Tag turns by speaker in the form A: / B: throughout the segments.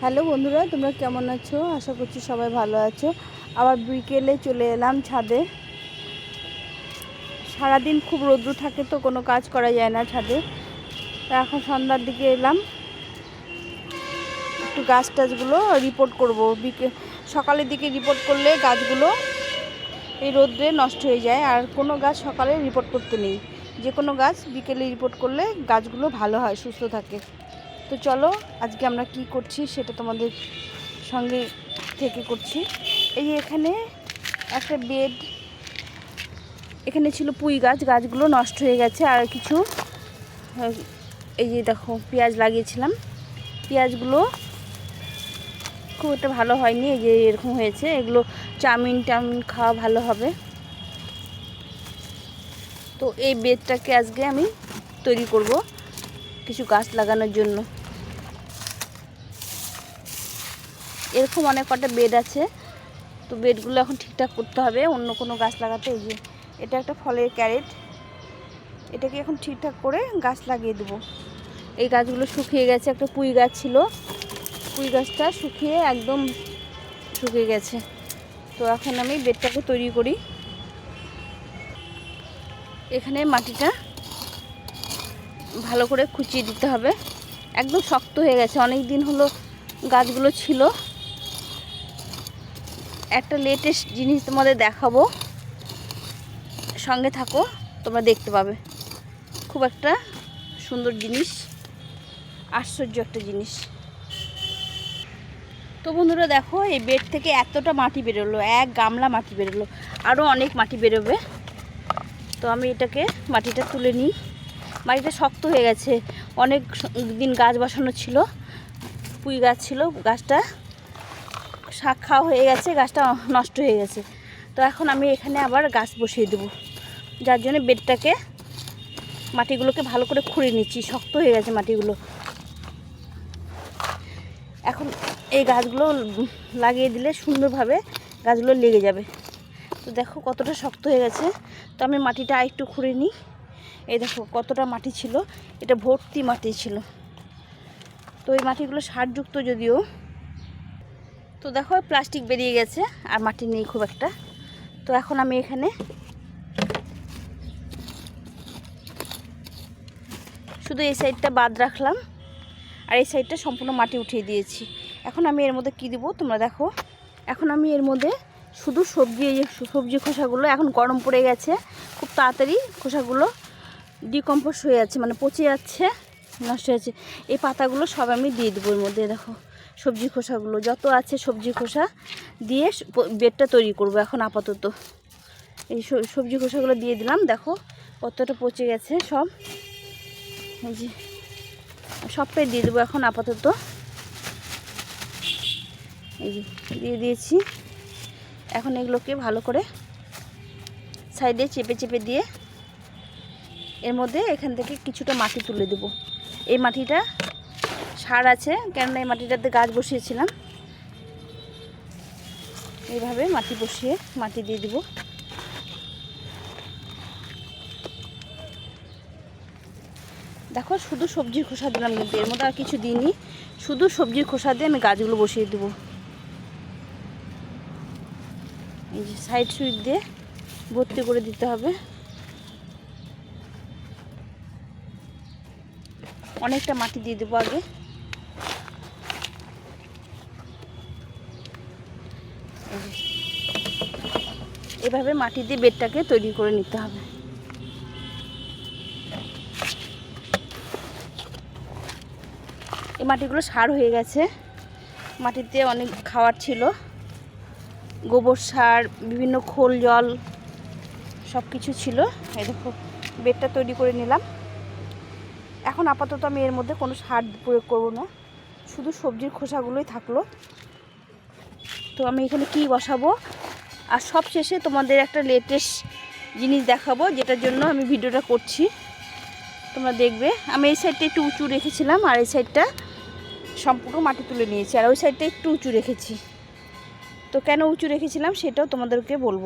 A: Hello বন্ধুরা, তোমরা কেমন আছো? আশা করছি সবাই ভালো আছো। আবার বিকেলে চলে এলাম ছাদে। সারাদিন খুব রৌদ্র থাকে তো, কোনো কাজ করা যায় না ছাদে। এখন সন্ধ্যার দিকে এলাম। একটু গাছ টাছগুলো রিপোর্ট করব। বিকে, সকালের দিকে রিপোর্ট করলে গাছগুলো এই রোদ্রে নষ্ট হয়ে যায়। আর কোনো গাছ সকালে রিপোর্ট করতে নেই। যে কোনো গাছ বিকেলে রিপোর্ট করলে গাছগুলো ভালো হয়, সুস্থ থাকে। তো চলো, আজকে আমরা কি করছি সেটা তোমাদের সঙ্গে থেকে করছি। এই এখানে একটা বেড এখানে ছিল পুঁই গাছ, গাছগুলো নষ্ট হয়ে গেছে আর কিছু এই যে দেখো পেঁয়াজ লাগিয়েছিলাম। পেঁয়াজগুলো খুব একটা ভালো হয়নি, এই যে এরকম হয়েছে। এগুলো চাউমিন টাউমিন খাওয়া ভালো হবে। তো এই বেডটাকে আজকে আমি তৈরি করব কিছু গাছ লাগানোর জন্য। এরকম অনেক কটা বেড আছে। তো বেডগুলো এখন ঠিকঠাক করতে হবে, অন্য কোনো গাছ লাগাতে। এই যে, এটা একটা ফলের ক্যারেট এটাকে এখন ঠিকঠাক করে গাছ লাগিয়ে দেবো। এই গাছগুলো শুকিয়ে গেছে, একটা পুঁই গাছ ছিল। পুঁই গাছটা শুকিয়ে একদম শুকিয়ে গেছে। তো এখন আমি বেডটাকে তৈরি করি। এখানে মাটিটা ভালো করে খুঁচিয়ে দিতে হবে। একদম শক্ত হয়ে গেছে। অনেক দিন হলো গাছগুলো ছিল। একটা লেটেস্ট জিনিস তোমাদের দেখাবো। সঙ্গে থাকো, তোমরা দেখতে পাবে। খুব একটা সুন্দর জিনিস, আশ্চর্য একটা জিনিস। তো বন্ধুরা দেখো, এই বেড থেকে এতটা মাটি বেরোলো, এক গামলা মাটি বেরোলো আরও অনেক মাটি বেরোবে। তো আমি এটাকে মাটিটা তুলে নিই। মাটিটা শক্ত হয়ে গেছে, অনেক দিন গাছ বসানো ছিল, পুঁই গাছ ছিল, গাছটা শাক খাওয়া হয়ে গেছে, গাছটা নষ্ট হয়ে গেছে। তো এখন আমি এখানে আবার গাছ বসিয়ে দেবো। যার জন্য বেডটাকে, মাটিগুলোকে ভালো করে খুঁড়ে নিচ্ছি। শক্ত হয়ে গেছে মাটিগুলো। এখন এই গাছগুলো লাগিয়ে দিলে সুন্দরভাবে গাছগুলো লেগে যাবে। তো দেখো কতটা শক্ত হয়ে গেছে। তো আমি মাটিটা একটু খুঁড়ে নিই। এই দেখো কতটা মাটি ছিল। এটা ভর্তি মাটি ছিল। তো এই মাটিগুলো সারযুক্ত যদিও তো দেখো, প্লাস্টিক বেরিয়ে গেছে আর মাটি নেই খুব একটা। তো এখন আমি এখানে শুধু এই সাইডটা বাদ রাখলাম আর এই সাইডটা সম্পূর্ণ মাটি উঠিয়ে দিয়েছি। এখন আমি এর মধ্যে কী দেবো তোমরা দেখো। এখন আমি এর মধ্যে শুধু সবজি, এই সবজি খোসাগুলো, এখন গরম পড়ে গেছে, খুব তাড়াতাড়ি খোসাগুলো ডিকম্পোজ হয়ে যাচ্ছে মানে পচে যাচ্ছে, নষ্ট হয়ে যাচ্ছে। এই পাতাগুলো সব আমি দিয়ে দেবো এর মধ্যে, দেখো। সবজি খোসাগুলো, যত আছে সবজি খোসা দিয়ে বেডটা তৈরি করব এখন আপাতত। এই সবজি খোসাগুলো দিয়ে দিলাম, দেখো কতটা পচে গেছে সব। এই যে, সবটাই দিয়ে দেবো এখন আপাতত। এই যে, দিয়ে দিয়েছি। এখন এগুলোকে ভালো করে সাইডে চেপে চেপে দিয়ে এর মধ্যে এখান থেকে কিছুটা মাটি তুলে দেব। এই মাটিটা সার আছে, কেননা এই মাটিটাতে গাছ বসিয়েছিলাম। এইভাবে মাটি বসিয়ে মাটি দিয়ে দেবো। দেখো, শুধু সবজির খোসা দিলাম কিন্তু, এর মধ্যে আর কিছু দিইনি। শুধু সবজির খোসা দিয়ে আমি গাছগুলো বসিয়ে দেবো। এই যে সাইড সুইচ দিয়ে ভর্তি করে দিতে হবে। অনেকটা মাটি দিয়ে দেবো আগে এই যে। এভাবে মাটি দিয়ে বেডটাকে তৈরি করে নিতে হবে। এই মাটিগুলো সার হয়ে গেছে। মাটিতে অনেক খাবার ছিল। গোবর সার, বিভিন্ন খোল, জল সব কিছু ছিল। এই দেখো, বেডটা তৈরি করে নিলাম। এখন আপাতত আমি এর মধ্যে কোনো সার প্রয়োগ করব না। শুধু সবজির খোসাগুলোই থাকল। তো আমি এখানে কি বসাবো? আর সব শেষে তোমাদের একটা লেটেস্ট জিনিস দেখাবো, যেটার জন্য আমি ভিডিওটা করছি। তোমরা দেখবে, আমি এই সাইডটা একটু উঁচু রেখেছিলাম, আর এই সাইডটা সম্পূর্ণ মাটি তুলে নিয়েছি, আর ওই সাইডটা একটু উঁচু রেখেছি। তো কেন উঁচু রেখেছিলাম সেটাও তোমাদেরকে বলব।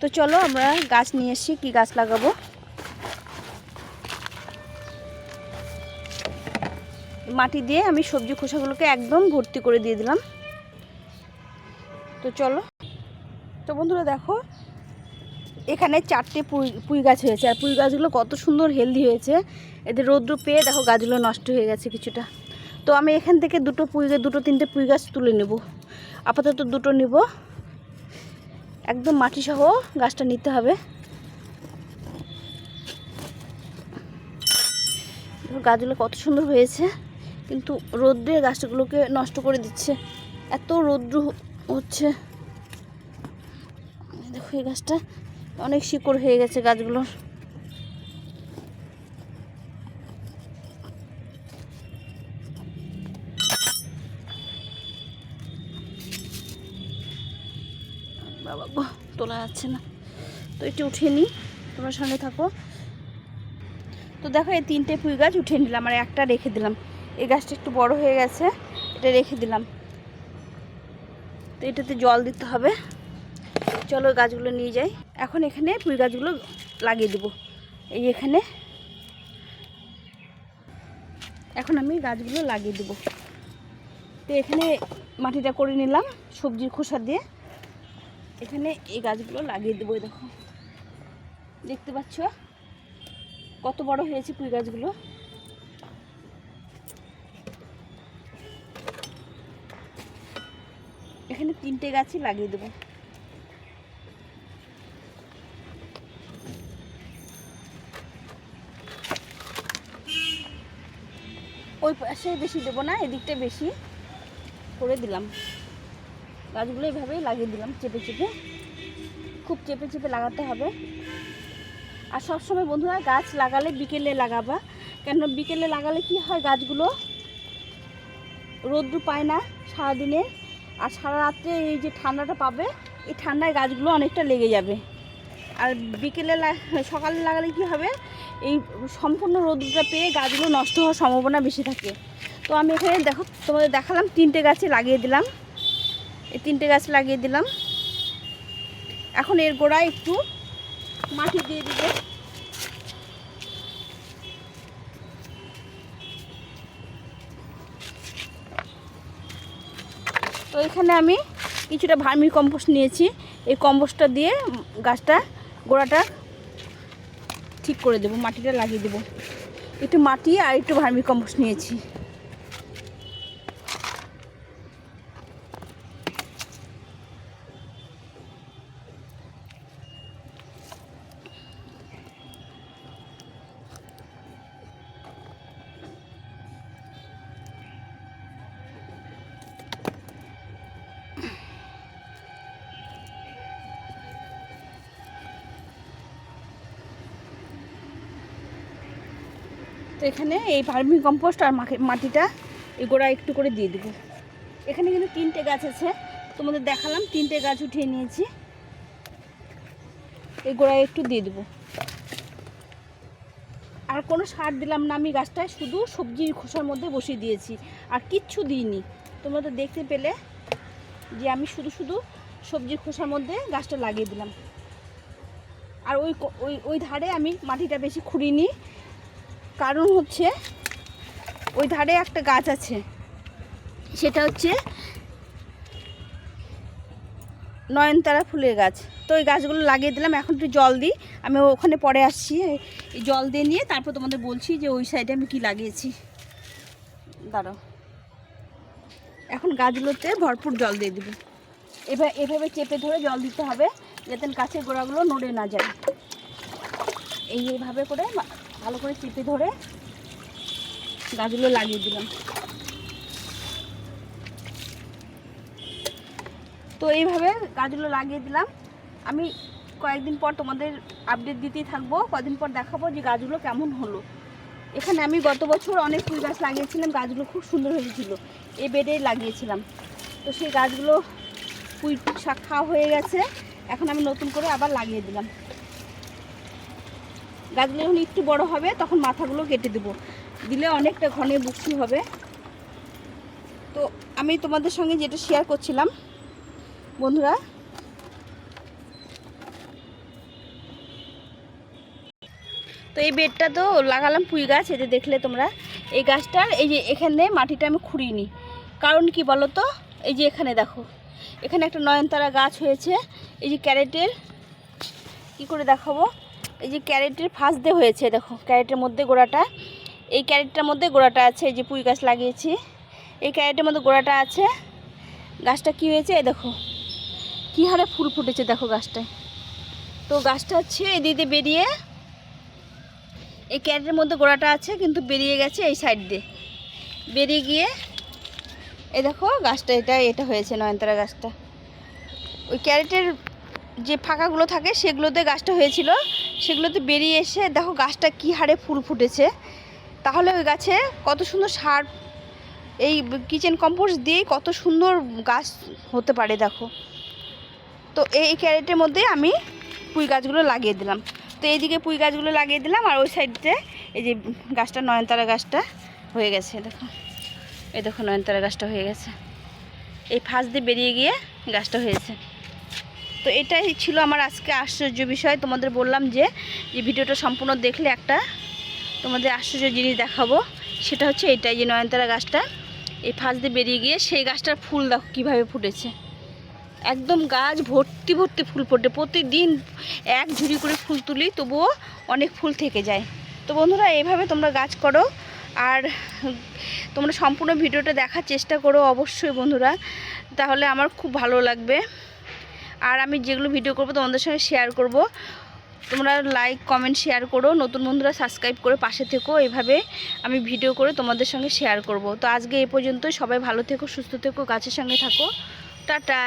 A: তো চলো আমরা গাছ নিয়ে এসছি, কী গাছ লাগাবো? মাটি দিয়ে আমি সবজি খোসাগুলোকে একদম ভর্তি করে দিয়ে দিলাম। তো চলো। তো বন্ধুরা দেখো, এখানে চারটে পুঁই পুঁই গাছ হয়েছে। আর পুঁই গাছগুলো কত সুন্দর হেলদি হয়েছে। এদের রৌদ্র পেয়ে দেখো গাছগুলো নষ্ট হয়ে গেছে কিছুটা। তো আমি এখান থেকে দুটো পুঁই দুটো তিনটে পুঁই গাছ তুলে নেব। আপাতত দুটো নেব। একদম মাটি সহ গাছটা নিতে হবে। গাছগুলো কত সুন্দর হয়েছে। কিন্তু রৌদ্রে গাছগুলোকে নষ্ট করে দিচ্ছে। এত রৌদ্র হচ্ছে। দেখো এই গাছটা অনেক শিকড় হয়ে গেছে গাছগুলোর। বাবা তোলা যাচ্ছে না। তো একটু উঠিয়ে নিই, তোমার সঙ্গে থাকো। তো দেখো এই তিনটে পুঁই গাছ উঠিয়ে নিলাম আর একটা রেখে দিলাম। এই গাছটা একটু বড় হয়ে গেছে, এটা রেখে দিলাম। তো এটাতে জল দিতে হবে। চলো গাছগুলো নিয়ে যাই। এখন এখানে পুঁই গাছগুলো লাগিয়ে দেবো। এই এখানে। এখন আমি গাছগুলো লাগিয়ে দেবো। তো এখানে মাটিটা করে নিলাম সবজির খোসা দিয়ে। এখানে এই গাছগুলো লাগিয়ে দেবো দেখো। দেখতে পাচ্ছ? কত বড় হয়েছে পুঁই গাছগুলো। এখানে তিনটে গাছই লাগিয়ে দেবো। ওই পাশে বেশি দেবো না, এদিকটা বেশি করে দিলাম। গাছগুলো এইভাবেই লাগিয়ে দিলাম, চেপে চেপে। খুব চেপে চেপে লাগাতে হবে। আর সবসময় বন্ধুরা, গাছ লাগালে বিকেলে লাগাবা। কেন বিকেলে লাগালে কি হয়, গাছগুলো রোদ্দু পায় না সারাদিনে। আর সারা রাত্রে এই যে ঠান্ডাটা পাবে, এই ঠান্ডায় গাছগুলো অনেকটা লেগে যাবে। আর বিকেলে সকালে লাগালে কি হবে? এই সম্পূর্ণ রোদটা পেয়ে গাছগুলো নষ্ট হওয়ার সম্ভাবনা বেশি থাকে। তো আমি এখানে দেখো, তোমাদের দেখালাম তিনটে গাছে লাগিয়ে দিলাম। এই তিনটে গাছ লাগিয়ে দিলাম। এখন এর গোড়ায় একটু মাটি দিয়ে দিবে। এখানে আমি কিছুটা ভার্মি কম্পোস্ট নিয়েছি। এই কম্পোস্টটা দিয়ে গাছটা, গোড়াটা ঠিক করে দেবো, মাটিটা লাগিয়ে দেবো। একটু মাটি আর একটু ভার্মি কম্পোস্ট নিয়েছি। তো এখানে এই ভার্মি কম্পোস্ট আর মাটিটা এই একটু করে দিয়ে দেবো। এখানে কিন্তু তিনটে গাছ আছে। তোমাদের দেখালাম, তিনটে গাছ উঠিয়ে নিয়েছি। এই গোড়ায় একটু দিয়ে দেবো। আর কোনো সার দিলাম না আমি গাছটায়, শুধু সবজির খোসার মধ্যে বসিয়ে দিয়েছি। আর কিচ্ছু দিইনি। তোমরা তো দেখতে পেলে যে আমি শুধু শুধু সবজির খোসার মধ্যে গাছটা লাগিয়ে দিলাম। আর ওই ওই ওই ধারে আমি মাটিটা বেশি খুঁড়িনি। কারণ হচ্ছে ওই ধারে একটা গাছ আছে। সেটা হচ্ছে নয়নতারা ফুলের গাছ। তো ওই গাছগুলো লাগিয়ে দিলাম। এখন একটু জল দিই। আমি ওখানে পরে আসছি। এই- জল দিয়ে নিয়ে তারপর তোমাদের বলছি যে ওই সাইডে আমি কি লাগিয়েছি। দাঁড়াও। এখন গাছগুলোতে ভরপুর জল দিয়ে দেবো। এভাবে এভাবে চেপে ধরে জল দিতে হবে। যাতে গাছের গোড়াগুলো নড়ে না যায়। এই এইভাবে করে ভালো করে চেপে ধরে গাছগুলো লাগিয়ে দিলাম। তো এইভাবে গাছগুলো লাগিয়ে দিলাম। আমি কয়েকদিন পর তোমাদের আপডেট দিতেই থাকব, কদিন পর দেখাবো যে গাছগুলো কেমন হলো। এখানে আমি গত বছর অনেক ফুল গাছ লাগিয়েছিলাম, গাছগুলো খুব সুন্দর হয়েছিল। এই বেডে লাগিয়েছিলাম। তো সেই গাছগুলো পুঁই শাক খাওয়া হয়ে গেছে, এখন আমি নতুন করে আবার লাগিয়ে দিলাম। গাছগুলো যখন একটু বড় হবে, তখন মাথাগুলো কেটে দেবো। দিলে অনেকটা ঘনে বুকসি হবে। তো আমি তোমাদের সঙ্গে যেটা শেয়ার করছিলাম, বন্ধুরা, তো তো এই বেডটা তো লাগালাম পুঁই গাছ, এই যে দেখলে তোমরা। এই গাছটার এই যে এখানে মাটিটা আমি খুঁড়িনি। কারণ কি বলো তো এই যে এখানে দেখো, এখানে একটা নয়নতারা গাছ হয়েছে। এই যে ক্যারেটের, কি করে দেখাবো? এই যে ক্যারেটের ফাঁস দিয়ে হয়েছে, দেখো, ক্যারেটের মধ্যে গোড়াটা। এই ক্যারেটটার মধ্যে গোড়াটা আছে, এই যে পুঁই গাছ লাগিয়েছি। এই ক্যারেটের মধ্যে গোড়াটা আছে। গাছটা কি হয়েছে? এই দেখো, কী হারে ফুল ফুটেছে, দেখো গাছটায়। তো গাছটা হচ্ছে এই দিকে বেরিয়ে, এই ক্যারেটের মধ্যে গোড়াটা আছে, কিন্তু বেরিয়ে গেছে এই সাইড দিয়ে। বেরিয়ে গিয়ে, এই দেখো, গাছটা এটা এটা হয়েছে নয়নতারা গাছটা। ওই ক্যারেটের যে ফাঁকাগুলো থাকে সেগুলোতে গাছটা হয়েছিল, সেগুলোতে বেরিয়ে এসে দেখো গাছটা কী হারে ফুল ফুটেছে। তাহলে ওই গাছে কত সুন্দর সার, এই কিচেন কম্পোস্ট দিয়েই কত সুন্দর গাছ হতে পারে দেখো। তো এই ক্যারেটের মধ্যে আমি পুঁই গাছগুলো লাগিয়ে দিলাম। তো এইদিকে পুঁই গাছগুলো লাগিয়ে দিলাম আর ওই সাইডে এই যে গাছটা, নয়নতারা গাছটা হয়ে গেছে, দেখো। এই দেখো নয়নতারা গাছটা হয়ে গেছে। এই ফাঁস দিয়ে বেরিয়ে গিয়ে গাছটা হয়েছে। তো এটাই ছিল আমার আজকে আশ্চর্য বিষয়। তোমাদের বললাম যে যে ভিডিওটা সম্পূর্ণ দেখলে একটা তোমাদের আশ্চর্য জিনিস দেখাবো। সেটা হচ্ছে এটাই যে নয়নতারা গাছটা, এই ফাঁস দিয়ে বেরিয়ে গিয়ে সেই গাছটার ফুল দেখো কীভাবে ফুটেছে। একদম গাছ ভর্তি ভর্তি ফুল ফোটে। প্রতিদিন এক ঝুড়ি করে ফুল তুলি, তবুও অনেক ফুল থেকে যায়। তো বন্ধুরা এইভাবে তোমরা গাছ করো। আর তোমরা সম্পূর্ণ ভিডিওটা দেখার চেষ্টা করো অবশ্যই বন্ধুরা। তাহলে আমার খুব ভালো লাগবে। আর আমি যেগুলো ভিডিও করব তোমাদের সঙ্গে শেয়ার করব। তোমরা লাইক কমেন্ট শেয়ার করো। নতুন বন্ধুরা সাবস্ক্রাইব করে পাশে থেকো। এইভাবে আমি ভিডিও করে তোমাদের সঙ্গে শেয়ার করব। তো আজকে এ পর্যন্তই। সবাই ভালো থেকো, সুস্থ থেকো, গাছের সঙ্গে থাকো। টাটা!